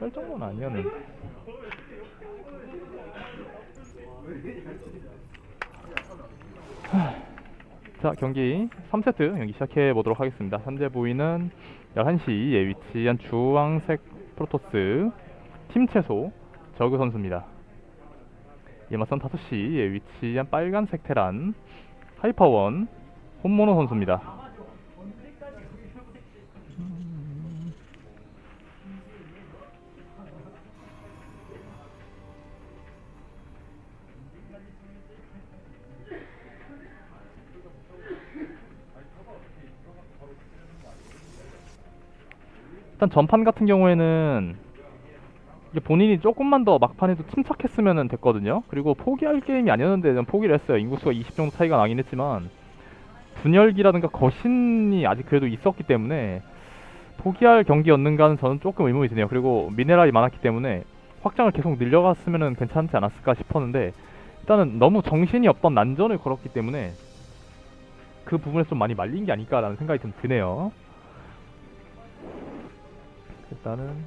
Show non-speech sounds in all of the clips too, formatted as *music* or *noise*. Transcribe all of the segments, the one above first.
할 정도는 아니었는데. 하, 자, 경기 3세트 경기 시작해 보도록 하겠습니다. 현재 보이는 11시에 위치한 주황색 프로토스 팀 채소 저그 선수입니다. 이에 맞선 5시에 위치한 빨간색 테란 하이퍼원 혼모노 선수입니다. 일단 전판 같은 경우에는 이게 본인이 조금만 더 막판에도 침착했으면 됐거든요. 그리고 포기할 게임이 아니었는데 전 포기를 했어요. 인구수가 20 정도 차이가 나긴 했지만 분열기라든가 거신이 아직 그래도 있었기 때문에 포기할 경기였는가는 저는 조금 의문이 드네요. 그리고 미네랄이 많았기 때문에 확장을 계속 늘려갔으면 괜찮지 않았을까 싶었는데 일단은 너무 정신이 없던 난전을 걸었기 때문에 그 부분에서 좀 많이 말린 게 아닐까라는 생각이 좀 드네요. 일단은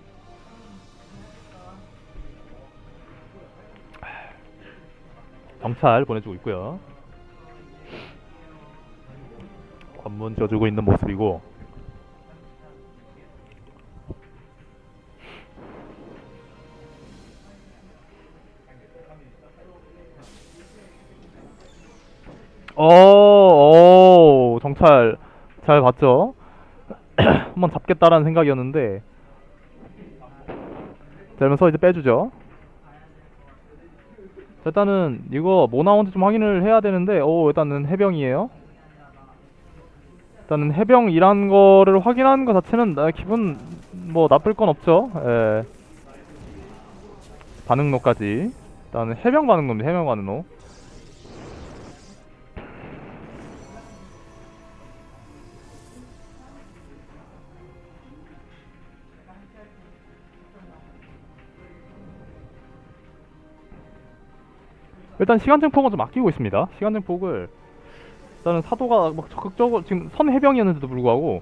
정찰 보내주고 있고요. 관문 져주고 있는 모습이고 어, 어, 정찰 잘 봤죠? *clears throat* 한번 잡겠다라는 생각이었는데 자, 이러면서 이제 빼주죠. 자, 일단은 이거 뭐 나오는지 좀 확인을 해야 되는데 오 일단은 해병이에요. 일단은 해병이란 거를 확인하는 것 자체는 나 기분 뭐 나쁠 건 없죠. 예. 반응로까지. 일단은 해병 반응로입니다. 해병 반응로. 일단 시간 증폭은 좀 아끼고 있습니다. 시간 증폭을 일단은 사도가 막 적극적으로 지금 선 해병이었는데도 불구하고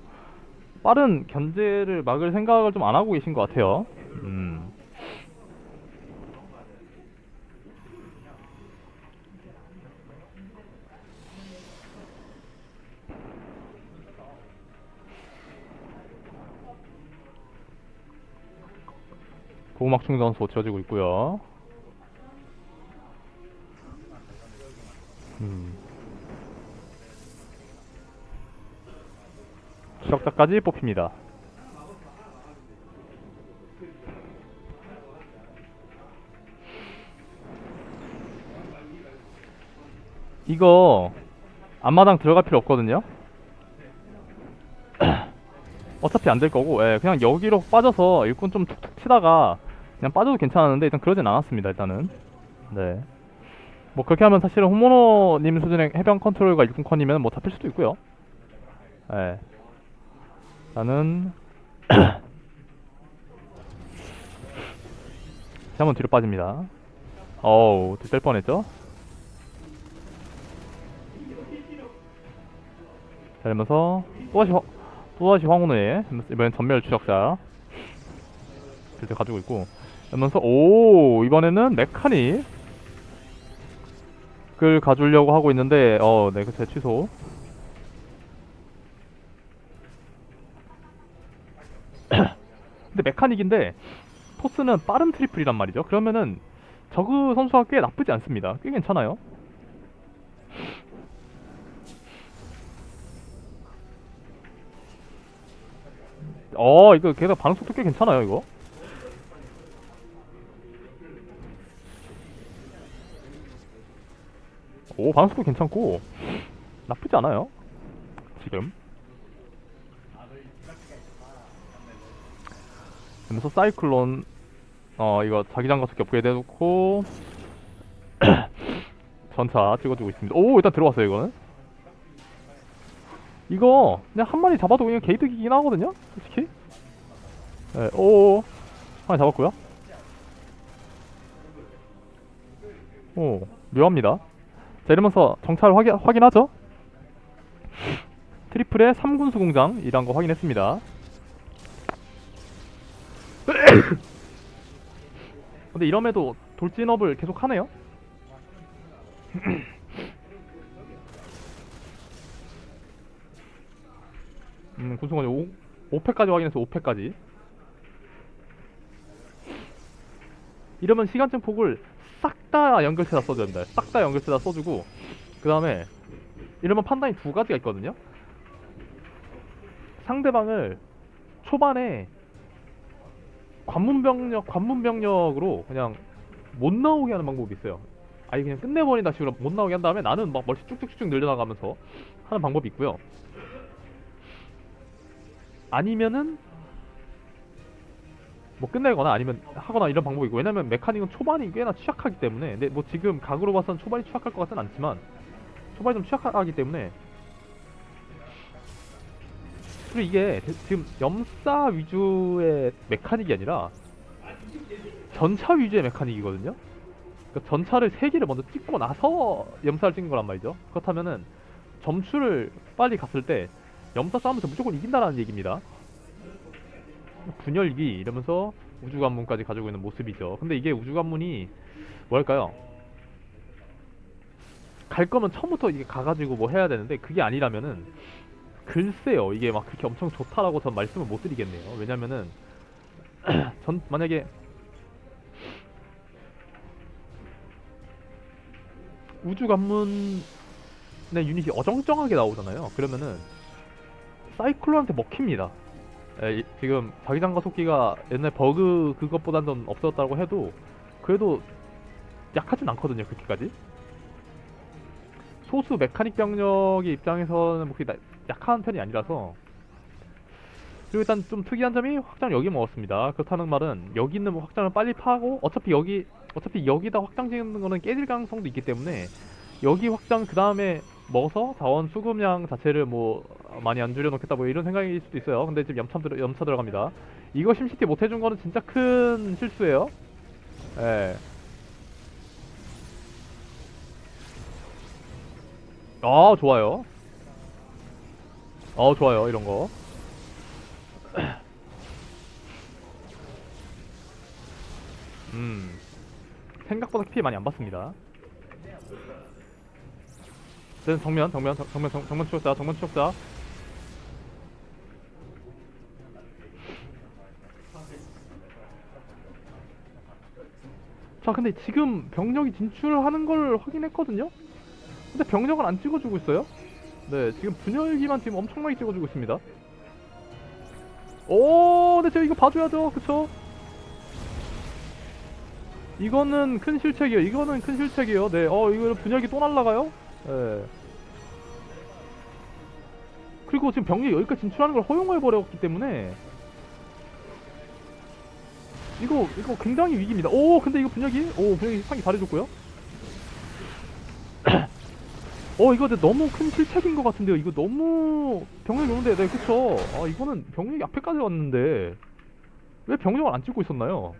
빠른 견제를 막을 생각을 좀 안 하고 계신 것 같아요. 음. 보호막 충전 소 지어지고 있고요. 추적자까지 뽑힙니다. 이거 앞마당 들어갈 필요 없거든요. *clears throat* 어차피 안 될 거고, 예, 그냥 여기로 빠져서 일꾼 좀 툭툭 치다가 그냥 빠져도 괜찮았는데 일단 그러진 않았습니다. 일단은 네. 뭐 그렇게 하면 사실은 호모노님 수준의 해병 컨트롤과 일꾼 컨이면 뭐 잡힐 수도 있고요. 예. 나는 *coughs* 자, 한번 뒤로 빠집니다. 어우, 될 뻔했죠? 자, 이러면서 또다시 화, 또다시 황혼의 이번엔 전멸 추적자 빌드 가지고 있고 이러면서 오 이번에는 메카닉 을 가주려고 하고 있는데 어, 네, 그제 취소. 근데 메카닉인데 토스는 빠른 트리플이란 말이죠. 그러면은 저그 선수가 꽤 나쁘지 않습니다. 꽤 괜찮아요. 어, 이거 계속 반응 속도 꽤 괜찮아요, 이거. 오 반응속도 괜찮고. 나쁘지 않아요. 지금. 그러면서 사이클론 어 이거 자기장 가속기 업그레이드 해놓고 전차 찍어주고 있습니다. 오 일단 들어왔어요 이거는. 이거 그냥 한 마리 잡아도 그냥 게이트기긴 하거든요 솔직히. 네, 오 하나 잡았고요. 오 묘합니다 자 이러면서 정찰 확인, 확인하죠? 트리플의 3군수 공장이란 거 확인했습니다. *coughs* 근데 이럼에도 돌진업을 계속 하네요? *coughs* 음 군수관이 5, 5패까지 확인해서 5패까지. 이러면 시간증 폭을 싹 다 연결체다 써줘야 됩니다. 싹 다 연결체다 써주고 그 다음에 이러면 판단이 두 가지가 있거든요. 상대방을 초반에 관문병력 관문병력으로 그냥 못 나오게 하는 방법이 있어요. 아예 그냥 끝내버린다 식으로 못 나오게 한 다음에 나는 막 멀티 쭉쭉쭉 늘려나가면서 하는 방법이 있고요. 아니면은 뭐 끝내거나 아니면 하거나 이런 방법이 있고. 왜냐면 메카닉은 초반이 꽤나 취약하기 때문에. 근데 뭐 지금 각으로 봐서는 초반이 취약할 것 같진 않지만 초반이 좀 취약하기 때문에. 그리고 이게 대- 지금 염사 위주의 메카닉이 아니라 전차 위주의 메카닉이거든요? 그러니까 전차를 세 개를 먼저 찍고 나서 염사를 찍는 거란 말이죠. 그렇다면은 점수를 빨리 갔을 때 염사 싸움에서 무조건 이긴다라는 얘기입니다 분열기 이러면서 우주관문까지 가지고 있는 모습이죠. 근데 이게 우주관문이 뭐랄까요? 갈 거면 처음부터 이게 가가지고 뭐 해야 되는데 그게 아니라면은 글쎄요 이게 막 그렇게 엄청 좋다라고 전 말씀을 못 드리겠네요. 왜냐면은 *clears throat* 전 만약에 우주관문의 유닛이 어정쩡하게 나오잖아요. 그러면은 사이클론한테 먹힙니다. 에, 이- 지금 자기장 가속기가 옛날 버그 그것보단 좀 없어졌다고 해도 그래도 약하진 않거든요 그렇게까지. 소수 메카닉 병력의 입장에서는 뭐 그렇게 나- 약한 편이 아니라서. 그리고 일단 좀 특이한 점이 확장 여기 먹었습니다. 그렇다는 말은 여기 있는 뭐 확장을 빨리 파고 어차피 여기 어차피 여기다 확장 짓는 거는 깨질 가능성도 있기 때문에 여기 확장 그 다음에 먹어서 자원 수급량 자체를 뭐 많이 안 줄여놓겠다 뭐 이런 생각일 수도 있어요. 근데 지금 염차 들어 염차 들어갑니다. 이거 심시티 못 해준 거는 진짜 큰 실수예요. 예. 아 좋아요. 어 좋아요 이런 거. *clears throat* 음 생각보다 피 많이 안 받습니다. 네, 정면, 정면, 정- 정면, 정, 정면 추적자, 정면 추적자. 자, 근데 지금 병력이 진출하는 걸 확인했거든요? 근데 병력을 안 찍어주고 있어요? 네, 지금 분열기만 지금 엄청나게 찍어주고 있습니다. 오, 근데 제가 이거 봐줘야죠, 그쵸? 이거는 큰 실책이에요. 이거는 큰 실책이에요. 네, 어, 이거 분열기 또 날라가요? 네. 그리고 지금 병력이 여기까지 진출하는 걸 허용해 버렸기 때문에 이거 이거 굉장히 위기입니다. 오 근데 이거 분열기 오 분열기 상이 잘해줬고요. *clears throat* 어 이거 근데 너무 큰 실책인 것 같은데요. 이거 너무 병력이 오는데 네 그쵸. 아 이거는 병력이 앞에까지 왔는데 왜 병력을 안 찍고 있었나요?